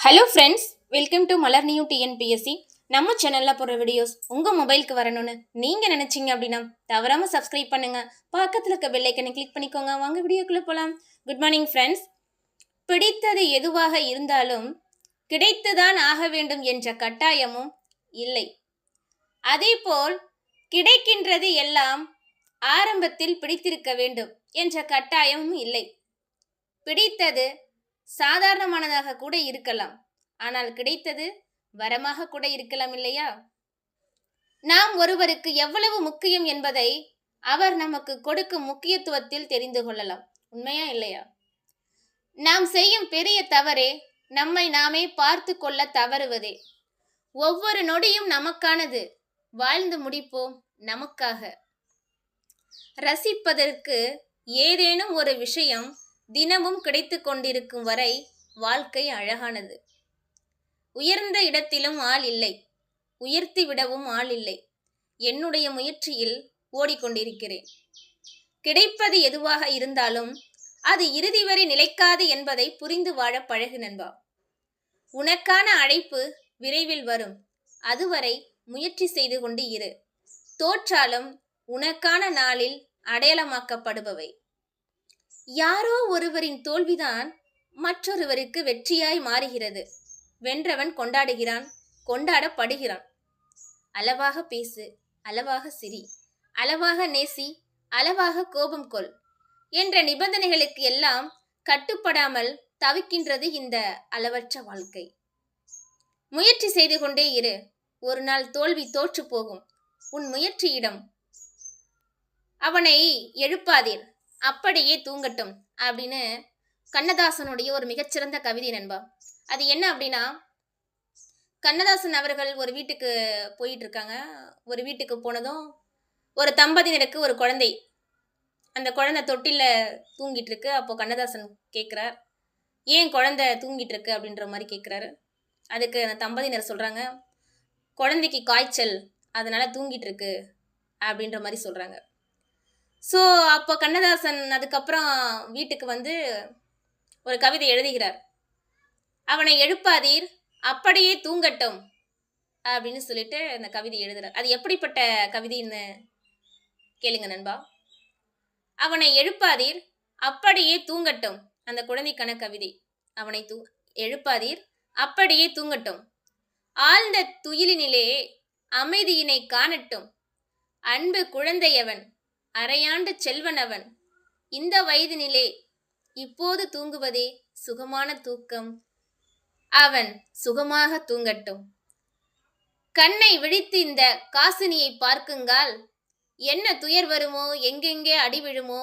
Hello friends welcome to Malar new TNPSC நம்ம சேனலில் போடுற வீடியோஸ் உங்கள் மொபைலுக்கு வரணும்னு நீங்கள் நினச்சிங்க அப்படின்னா தவறாமல் சப்ஸ்கிரைப் பண்ணுங்கள் பக்கத்தில் இருக்க பெல்லைக்கனை கிளிக் பண்ணிக்கோங்க. வாங்க வீடியோக்குள்ளே போகலாம் குட் மார்னிங் ஃப்ரெண்ட்ஸ் பிடித்தது எதுவாக இருந்தாலும் கிடைத்துதான் ஆக வேண்டும் என்ற கட்டாயமும் இல்லை. அதேபோல் கிடைக்கின்றது எல்லாம் ஆரம்பத்தில் பிடித்திருக்க வேண்டும் என்ற கட்டாயமும் இல்லை. பிடித்தது சாதாரணமானதாக கூட இருக்கலாம். ஆனால் கிடைத்தது வரமாக கூட இருக்கலாம் இல்லையா? நாம் ஒருவருக்கு எவ்வளவு முக்கியம் என்பதை அவர் நமக்கு கொடுக்கும் முக்கியத்துவத்தில் தெரிந்து கொள்ளலாம். உண்மையா இல்லையா? நாம் செய்யும் பெரிய தவறே நம்மை நாமே பார்த்து கொள்ள தவறுவதே. ஒவ்வொரு நொடியும் நமக்கானது. வாழ்ந்து முடிப்போம் நமக்காக. ரசிப்பதற்கு ஏதேனும் ஒரு விஷயம் தினமும் கிடைத்து கொண்டிருக்கும் வரை வாழ்க்கை அழகானது. உயர்ந்த இடத்திலும் ஆள் இல்லை. உயர்த்தி விடவும் ஆள் இல்லை. என்னுடைய முயற்சியில் ஓடிக்கொண்டிருக்கிறேன். கிடைப்பது எதுவாக இருந்தாலும் அது இறுதி வரை நிலைக்காது என்பதை புரிந்து வாழ பழகு நண்பா. உனக்கான அழைப்பு விரைவில் வரும். அதுவரை முயற்சி செய்து கொண்டு இரு. தோற்றாலும் உனக்கான நாளில் அடையாளமாக்கப்படுபவை. யாரோ ஒருவரின் தோல்விதான் மற்றொருவருக்கு வெற்றியாய் மாறுகிறது. வென்றவன் கொண்டாடுகிறான் கொண்டாடப்படுகிறான். அளவாக பேசு அளவாக சிரி அளவாக நேசி அளவாக கோபம் கொள் என்ற நிபந்தனைகளுக்கு எல்லாம் கட்டுப்படாமல் தவிக்கின்றது இந்த அளவற்ற வாழ்க்கை. முயற்சி செய்து கொண்டே இரு ஒரு நாள் தோல்வி தோற்று போகும். உன் முயற்சியிடம் அவனை எழுப்பாதீர். அப்படியே தூங்கட்டும் அப்படின்னு கண்ணதாசனுடைய ஒரு மிகச்சிறந்த கவிதை நண்பா. அது என்ன அப்படின்னா கண்ணதாசன் அவர்கள் ஒரு வீட்டுக்கு போயிட்டு இருக்காங்க ஒரு வீட்டுக்கு போனதும் ஒரு தம்பதியினருக்கு ஒரு குழந்தை. அந்த குழந்தை தொட்டில தூங்கிட்டு இருக்கு அப்போ கண்ணதாசன் கேட்குறார் ஏன் குழந்தை தூங்கிட்டு இருக்கு அப்படின்ற மாதிரி கேட்குறாரு அதுக்கு அந்த தம்பதியினர் சொல்கிறாங்க குழந்தைக்கு காய்ச்சல் அதனால தூங்கிட்டு இருக்கு அப்படின்ற மாதிரி சொல்கிறாங்க ஸோ அப்போ கண்ணதாசன் அதுக்கப்புறம் வீட்டுக்கு வந்து ஒரு கவிதை எழுதுகிறார். அவனை எழுப்பாதீர் அப்படியே தூங்கட்டும் அப்படின்னு சொல்லிட்டு அந்த கவிதை எழுதுறார். அது எப்படிப்பட்ட கவிதைன்னு கேளுங்க நண்பா. அவனை எழுப்பாதீர் அப்படியே தூங்கட்டும் அந்த குழந்தைக்கான கவிதை. அவனை தூ எழுப்பாதீர் அப்படியே தூங்கட்டும். ஆழ்ந்த துயிலினிலே அமைதியினை காணட்டும். அன்பு குழந்தையவன் அரையாண்டு செல்வனவன். இந்த வயதினிலே இப்போது தூங்குவதே சுகமான தூக்கம். அவன் சுகமாக தூங்கட்டும். கண்ணை விழித்து இந்த காசினியை பார்க்குங்கால் என்ன துயர் வருமோ எங்கெங்கே அடி விழுமோ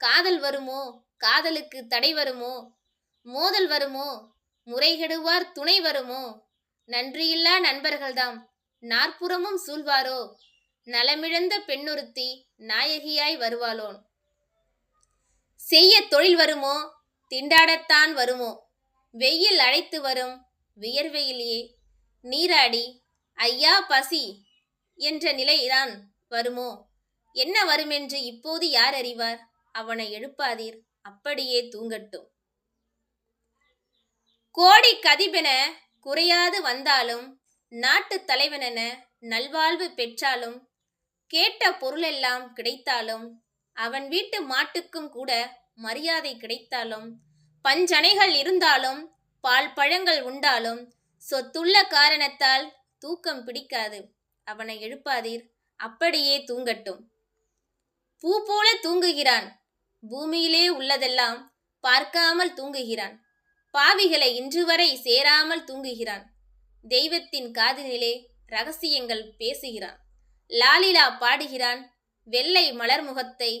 காதல் வருமோ காதலுக்கு தடை வருமோ மோதல் வருமோ முறைகெடுவார் துணை வருமோ நன்றியில்லா நண்பர்கள்தாம் நாற்புறமும் சூழ்வாரோ நலமிழந்த பெண்ணொருத்தி நாயகியாய் வருவாளோன். செய்ய தொழில் வருமோ திண்டாடத்தான் வருமோ? வெயில் அழைத்து வரும் வியர்வையிலேயே நீராடி ஐயா பசி! என்ற நிலைதான் வருமோ? என்ன வருமென்று இப்போது யார் அறிவார்? அவனை எழுப்பாதீர் அப்படியே தூங்கட்டும். கோடி கதிபென குறையாது வந்தாலும் நாட்டு தலைவனென நல்வாழ்வு பெற்றாலும் கேட்ட பொருளெல்லாம் கிடைத்தாலும் அவன் வீட்டு மாட்டுக்கும் கூட மரியாதை கிடைத்தாலும் பஞ்சனைகள் இருந்தாலும் பால் பழங்கள் உண்டாலும் சொத்துள்ள காரணத்தால் தூக்கம் பிடிக்காது. அவனை எழுப்பாதீர் அப்படியே தூங்கட்டும். பூ போல தூங்குகிறான். பூமியிலே உள்ளதெல்லாம் பார்க்காமல் தூங்குகிறான். பாவிகளை இன்று வரை சேராமல் தூங்குகிறான். தெய்வத்தின் காதினிலே ரகசியங்கள் பேசுகிறான். லாலிலா பாடுகிறான். வெள்ளை மலர் முகத்தை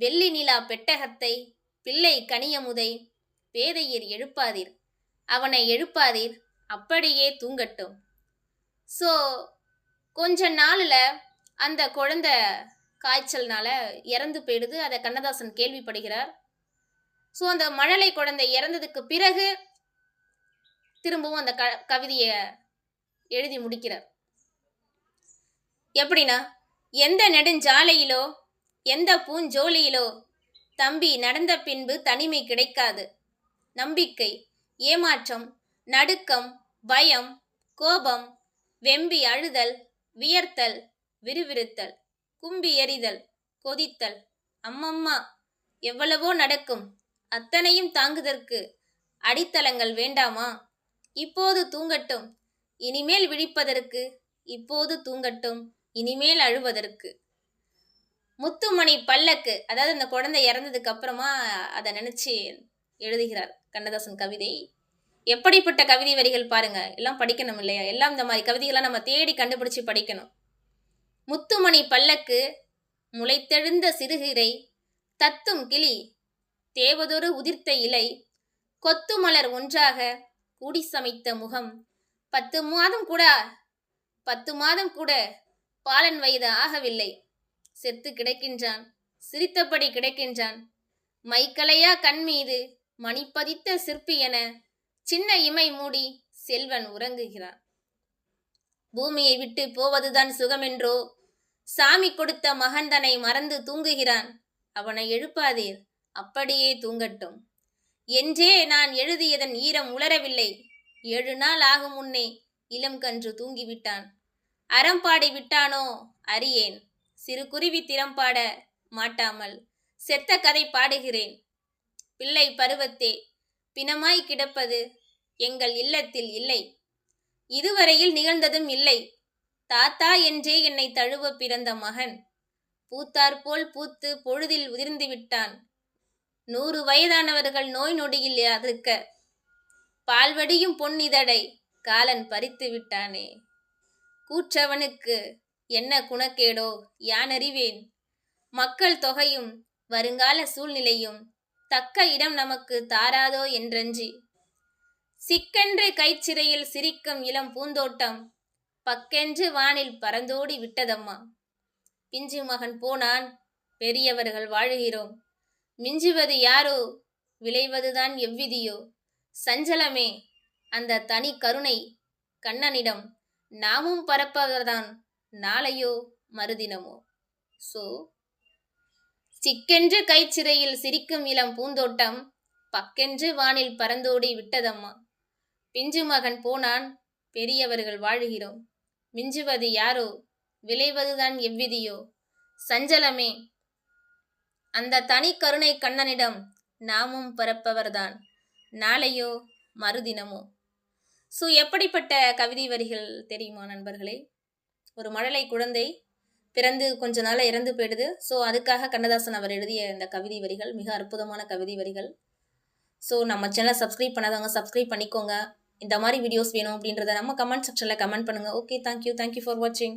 வெள்ளி நிலா பெட்டகத்தை பிள்ளை கனியமுதை பேதையர் எழுப்பாதீர். அவனை எழுப்பாதீர் அப்படியே தூங்கட்டும். ஸோ கொஞ்ச நாளில் அந்த குழந்தை காய்ச்சல்னால இறந்து போயிடுது. அதை கண்ணதாசன் கேள்விப்படுகிறார். ஸோ அந்த மழலை குழந்தை இறந்ததுக்கு பிறகு திரும்பவும் அந்த க கவிதையை எழுதி முடிக்கிறார். எப்படின்னா எந்த நெடுஞ்சாலையிலோ எந்த பூஞ்சோலையிலோ தம்பி நடந்த பின்பு தனிமை கிடைக்காது. நம்பிக்கை ஏமாற்றம் நடுக்கம் பயம் கோபம் வெம்பி அழுதல் வியர்த்தல் விறுவிறுத்தல் கும்பி எறிதல் கொதித்தல் அம்மம்மா எவ்வளவோ நடக்கும் அத்தனையும் தாங்குதற்கு அடித்தளங்கள் வேண்டாமா? இப்போது தூங்கட்டும் இனிமேல் விழிப்பதற்கு இப்போது தூங்கட்டும் இனிமேல் அழுவதற்கு. முத்துமணி பல்லக்கு அதாவது அந்த குழந்தை இறந்ததுக்கு அப்புறமா அதை நினைச்சு எழுதுகிறார் கண்ணதாசன் கவிதை. எப்படிப்பட்ட கவிதை வரிகள் பாருங்க எல்லாம் படிக்கணும் இல்லையா? எல்லாம் இந்த மாதிரி கவிதைகள்லாம் நம்ம தேடி கண்டுபிடிச்சு படிக்கணும். முத்துமணி பல்லக்கு முளைத்தெழுந்த சிறுகிரை தத்தும் கிளி தேவதொரு உதிர்த்த இலை கொத்து மலர் ஒன்றாக கூடி சமைத்த முகம். பத்து மாதம் கூட பத்து மாதம் கூட பாலன் வயது ஆகவில்லை. செத்து கிடக்கின்றான். சிரித்தபடி கிடக்கின்றான். மைக்கலையா கண் மீது மணிப்பதித்த சிற்பி என சின்ன இமை மூடி செல்வன் உறங்குகிறான் பூமியை விட்டு போவதுதான் சுகமென்றோ? சாமி கொடுத்த மகந்தனை மறந்து தூங்குகிறான். அவனை எழுப்பாதீர். அப்படியே தூங்கட்டும். என்றே நான் எழுதியதன் ஈரம் உலரவில்லை. ஏழு நாள் ஆகும் முன்னே இளம் கன்று தூங்கிவிட்டான். அறம்பாடி விட்டானோ? அறியேன். சிறு குருவி திறம்பாட மாட்டாமல் செத்த கதை பாடுகிறேன். பிள்ளை பருவத்தே பிணமாய் கிடப்பது எங்கள் இல்லத்தில் இல்லை. இதுவரையில் நிகழ்ந்ததும் இல்லை. தாத்தா என்றே என்னை தழுவ பிறந்த மகன். பூத்தாற்போல் பூத்து பொழுதில் உதிர்ந்து விட்டான். நூறு வயதானவர்கள் நோய் நொடியில் இருக்க பால்வடியும் பொன்னிதடை காலன் பறித்து விட்டானே. கூற்றவனுக்கு என்ன குணக்கேடோ யான் அறிவேன்? மக்கள் தொகையும் வருங்கால சூழ்நிலையும் தக்க இடம் நமக்கு தாராதோ என்றஞ்சி சிக்கென்று கைச்சிறையில் சிரிக்கும் இளம் பூந்தோட்டம் பக்கென்று வானில் பறந்தோடி விட்டதம்மா. பிஞ்சு மகன் போனான் பெரியவர்கள் வாழுகிறோம். மிஞ்சுவது யாரோ விளைவதுதான் எவ்விதியோ. சஞ்சலமே அந்த தனி கருணை கண்ணனிடம். நாமும் பரப்பவர்தான். நாளையோ மறுதினமோ. சோ சிக்கென்று கைச்சிறையில் சிரிக்கும் இளம் பூந்தோட்டம் பக்கென்று வானில் பறந்தோடி விட்டதம்மா. பிஞ்சு மகன் போனான் பெரியவர்கள் வாழுகிறோம். மிஞ்சுவது யாரோ? விளைவதுதான் எவ்விதியோ? சஞ்சலமே அந்த தனி கருணை கண்ணனிடம் நாமும் பரப்பவர்தான். நாளையோ மறுதினமோ. ஸோ எப்படிப்பட்ட கவிதை வரிகள் தெரியுமா நண்பர்களே? ஒரு மழலை குழந்தை பிறந்து கொஞ்ச நாள் இறந்து போயிடுது. ஸோ அதுக்காக கண்ணதாசன் அவர் எழுதிய இந்த கவிதை வரிகள் மிக அற்புதமான கவிதை வரிகள். ஸோ நம்ம சேனலை சப்ஸ்கிரைப் பண்ணாதவங்க சப்ஸ்கிரைப் பண்ணிக்கோங்க. இந்த மாதிரி வீடியோஸ் வேணும் அப்படின்றத நம்ம கமெண்ட் செக்ஷனில் கமெண்ட் பண்ணுங்கள் ஓகே தேங்க்யூ தேங்க்யூ ஃபார் வாட்சிங்